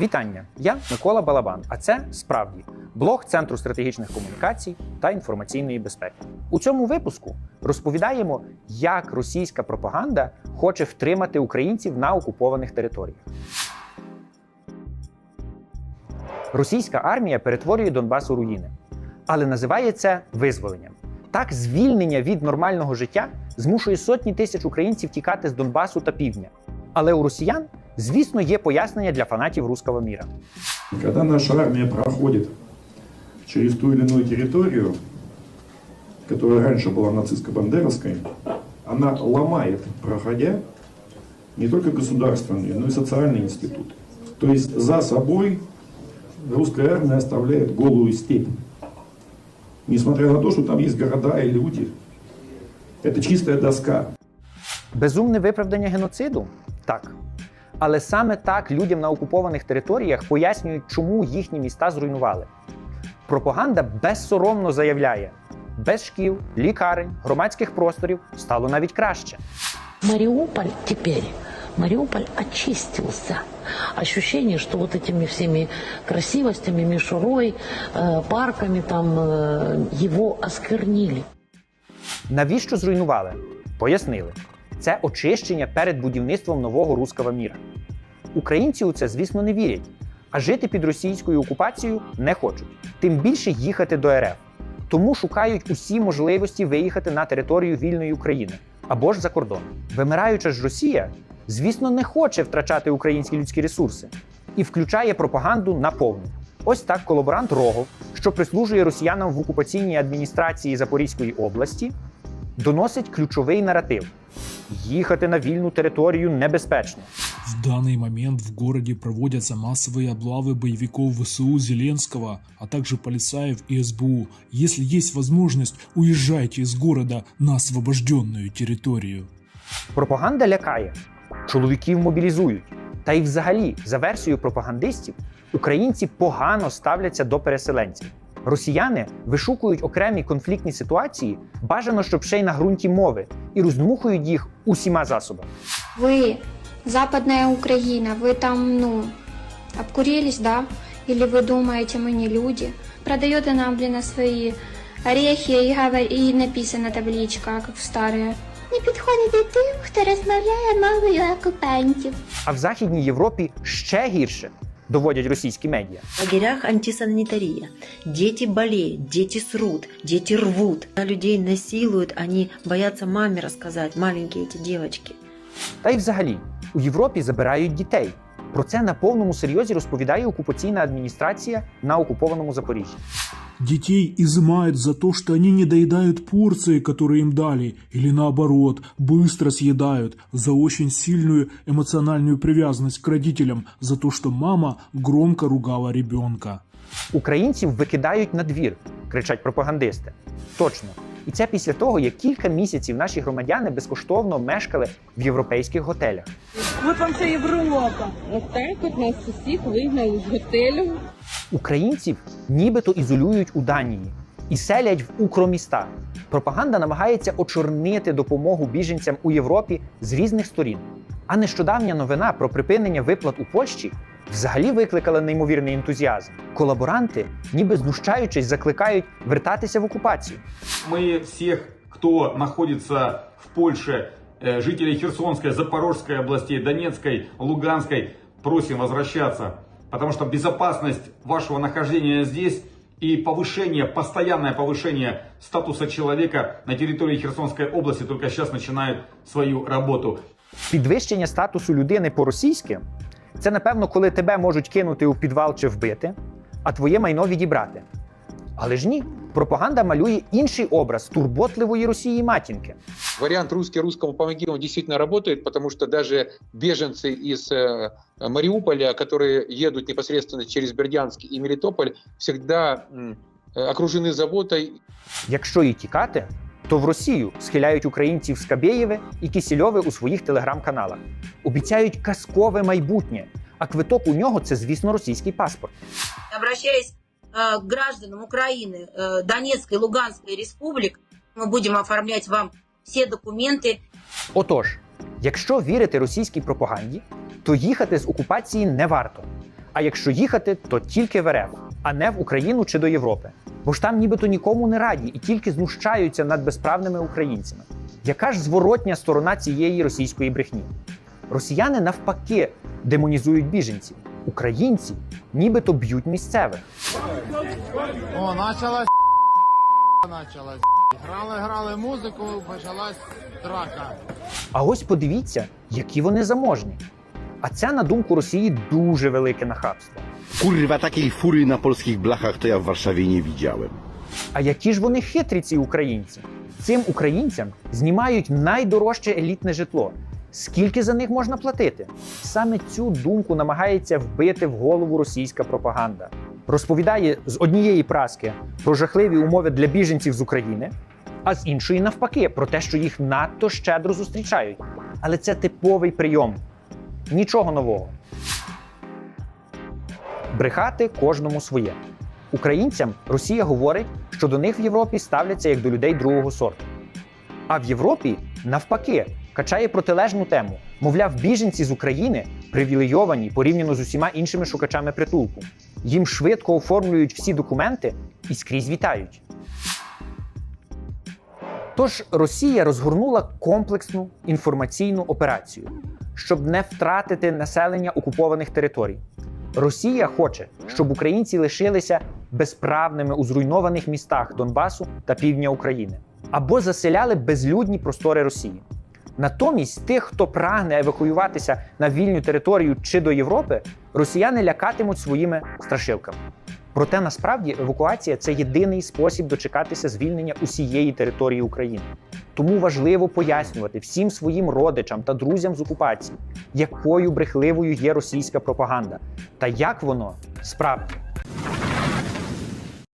Вітання! Я Микола Балабан. А це справді блог Центру стратегічних комунікацій та інформаційної безпеки. У цьому випуску розповідаємо, як російська пропаганда хоче втримати українців на окупованих територіях. Російська армія перетворює Донбас у руїни, але називає це визволенням. Так, звільнення від нормального життя змушує сотні тисяч українців тікати з Донбасу та півдня. Але у росіян, звісно, є пояснення для фанатів руского міра. Когда наша армия проходит через ту или иную территорию, которая раньше была нацистско-бандеровской, она ломает, проходя, не только государственные, но и социальные институты. То есть за собой русская армия оставляет голую степь. Несмотря на то, что там есть города и люди. Это чистая доска. Безумне виправдання геноциду? Так. Але саме так людям на окупованих територіях пояснюють, чому їхні міста зруйнували. Пропаганда безсоромно заявляє: без шкіл, лікарень, громадських просторів стало навіть краще. Мариуполь теперь, Мариуполь очистился. Ощущение, что вот этими всеми красивостями, мишурой, э, парками там э, его осквернили. Навіщо зруйнували? Пояснили. Це очищення перед будівництвом нового руского міра. Українці у це, звісно, не вірять, а жити під російською окупацією не хочуть. Тим більше їхати до РФ. Тому шукають усі можливості виїхати на територію вільної України або ж за кордон. Вимираюча ж Росія, звісно, не хоче втрачати українські людські ресурси і включає пропаганду наповну. Ось так колаборант Рогов, що прислужує росіянам в окупаційній адміністрації Запорізької області, доносить ключовий наратив: їхати на вільну територію небезпечно. В данный момент в городе проводятся массовые облавы боевиков ВСУ Зеленского, а также полицаев и СБУ. Если есть возможность, уезжайте из города на освобожденную территорию. Пропаганда лякає, чоловіків мобілізують. Та й взагалі, за версією пропагандистів, українці погано ставляться до переселенців. Росіяни вишукують окремі конфліктні ситуації, бажано, щоб ще й на ґрунті мови, і роздмухують їх усіма засобами. Вы, Западная Украина, вы там, ну, обкурились, да? Или вы думаете, мы не люди? Продаете нам, блин, свои орехи и, говор... и написана табличка, как в старые. Не підходите тим, хто розмовляє мовою окупантів. А в Західній Європі ще гірше доводять російські медіа. В лагерях антисанитария. Діти болеют, діти срут, діти рвут. Людей насилують, вони бояться мамі розказати, маленькі ці дівчатки. Та й взагалі у Європі забирають дітей. Про це на повному серйозі розповідає окупаційна адміністрація на окупованому Запоріжжі. Детей изымают за то, что они не доедают порции, которые им дали, или наоборот, быстро съедают за очень сильную эмоциональную привязанность к родителям, за то, что мама громко ругала ребенка. Українців викидають на двір, кричать пропагандисти. Точно. І це після того, як кілька місяців наші громадяни безкоштовно мешкали в європейських готелях. От вам вся Європа. От так от нас усіх вигнали з готелю. Українців нібито ізолюють у Данії і селять в укроміста. Пропаганда намагається очорнити допомогу біженцям у Європі з різних сторін. А нещодавня новина про припинення виплат у Польщі взагалі викликала неймовірний ентузіазм. Колаборанти, ніби знущаючись, закликають вертатися в окупацію. Мы всех, кто находится в Польше, э, жителей Херсонской, Запорожской областей, Донецкой, Луганской, просим возвращаться. Потому что безопасность вашего нахождения здесь и повышение, постоянное повышение статуса человека на территории Херсонской области только сейчас начинают свою работу. Підвищення статусу людини по-російськи це, напевно, коли тебе можуть кинути у підвал чи вбити, а твоє майно відібрати. Але ж ні, пропаганда малює інший образ турботливої Росії матінки. Вариант русский русскому помоги, он действительно работает, потому что даже беженцы из э, Мариуполя, которые едут непосредственно через Бердянск и Мелитополь, всегда м, э, окружены заботой Якщо і тікати, то в Росію схиляють українців Скабєєве і Кісільове у своїх телеграм-каналах. Обіцяють казкове майбутнє, а квиток у нього це, звісно, російський паспорт. Обращаясь э, к гражданам Украины, э, Донецкой, Луганской республик, мы будем оформлять вам все документы. Отож, якщо вірити російській пропаганді, то їхати з окупації не варто. А якщо їхати, то тільки в РФ, а не в Україну чи до Європи. Бо ж там нібито нікому не раді і тільки знущаються над безправними українцями. Яка ж зворотня сторона цієї російської брехні? Росіяни навпаки демонізують біженців. Українці нібито б'ють місцевих. О, началась началась. Грали, грали музику, почалась драка. А ось подивіться, які вони заможні. А це, на думку Росії, дуже велике нахабство. Kurwa, takiej fury na polskich blachach to ja w Warszawie nie widziałem. А які ж вони хитрі, ці українці? Цим українцям знімають найдорожче елітне житло. Скільки за них можна платити? Саме цю думку намагається вбити в голову російська пропаганда. Розповідає з однієї праски про жахливі умови для біженців з України, а з іншої навпаки про те, що їх надто щедро зустрічають. Але це типовий прийом. Нічого нового. Брехати кожному своє. Українцям Росія говорить, що до них в Європі ставляться як до людей другого сорту. А в Європі, навпаки, качає протилежну тему. Мовляв, біженці з України привілейовані порівняно з усіма іншими шукачами притулку. Їм швидко оформлюють всі документи і скрізь вітають. Тож Росія розгорнула комплексну інформаційну операцію, щоб не втратити населення окупованих територій. Росія хоче, щоб українці лишилися безправними у зруйнованих містах Донбасу та півдня України або заселяли безлюдні простори Росії. Натомість тих, хто прагне евакуюватися на вільну територію чи до Європи, росіяни лякатимуть своїми страшилками. Проте насправді евакуація це єдиний спосіб дочекатися звільнення усієї території України. Тому важливо пояснювати всім своїм родичам та друзям з окупації, якою брехливою є російська пропаганда, та як воно справді.